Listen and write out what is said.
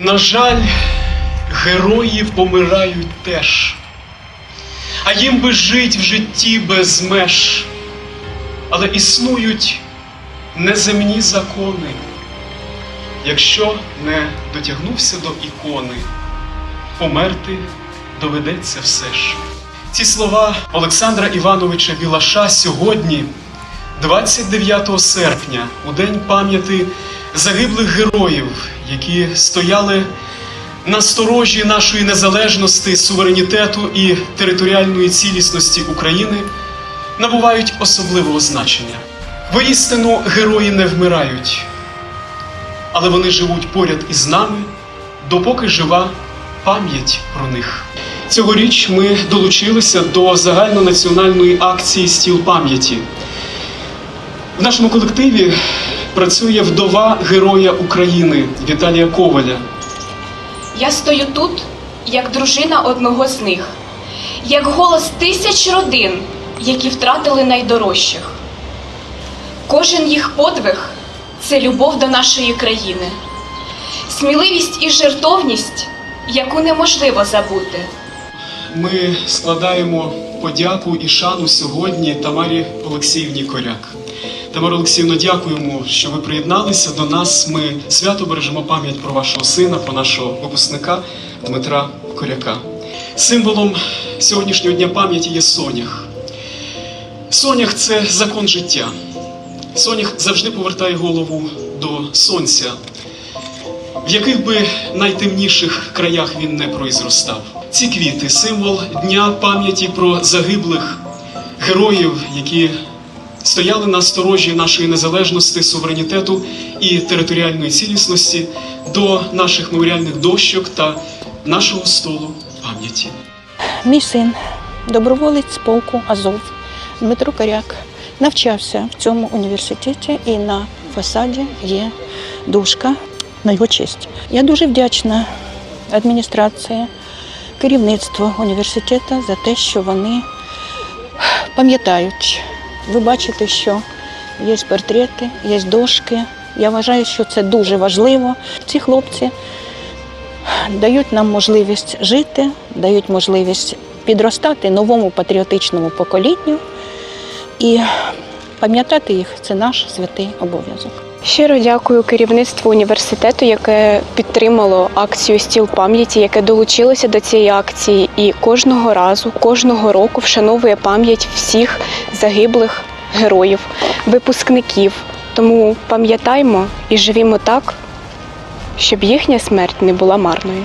На жаль, герої помирають теж, а їм би жить в житті без меж, але існують неземні закони. Якщо не дотягнувся до ікони, померти доведеться все ж. Ці слова Олександра Івановича Білаша сьогодні, 29 серпня, у день пам'яті загиблих героїв, які стояли на сторожі нашої незалежності, суверенітету і територіальної цілісності України, набувають особливого значення. Воістину герої не вмирають, але вони живуть поряд із нами, допоки жива пам'ять про них. Цьогоріч ми долучилися до загальнонаціональної акції Стіл пам'яті. В нашому колективі працює вдова Героя України Віталія Коваля. Я стою тут, як дружина одного з них, як голос тисяч родин, які втратили найдорожчих. Кожен їх подвиг це любов до нашої країни, сміливість і жертовність, яку неможливо забути. Ми складаємо подяку і шану сьогодні Тамарі Олексіївні Коряк. Тамара Олексіївна, дякуємо, що ви приєдналися до нас. Ми свято бережемо пам'ять про вашого сина, про нашого випускника Дмитра Коряка. Символом сьогоднішнього дня пам'яті є сонях. Сонях це закон життя. Сонях завжди повертає голову до сонця, в яких би найтемніших краях він не произростав. Ці квіти символ дня пам'яті про загиблих героїв, які стояли на сторожі нашої незалежності, суверенітету і територіальної цілісності до наших меморіальних дощок та нашого столу пам'яті. Мій син, доброволець полку Азов Дмитро Коряк, навчався в цьому університеті і на фасаді є дужка на його честь. Я дуже вдячна адміністрації, керівництву університету за те, що вони пам'ятають. Ви бачите, що є портрети, є дошки. Я вважаю, що це дуже важливо. Ці хлопці дають нам можливість жити, дають можливість підростати новому патріотичному поколінню і пам'ятати їх це наш святий обов'язок. Щиро дякую керівництву університету, яке підтримало акцію Стіл пам'яті, яке долучилося до цієї акції і кожного разу, кожного року вшановує пам'ять всіх загиблих героїв, випускників. Тому пам'ятаймо і живімо так, щоб їхня смерть не була марною.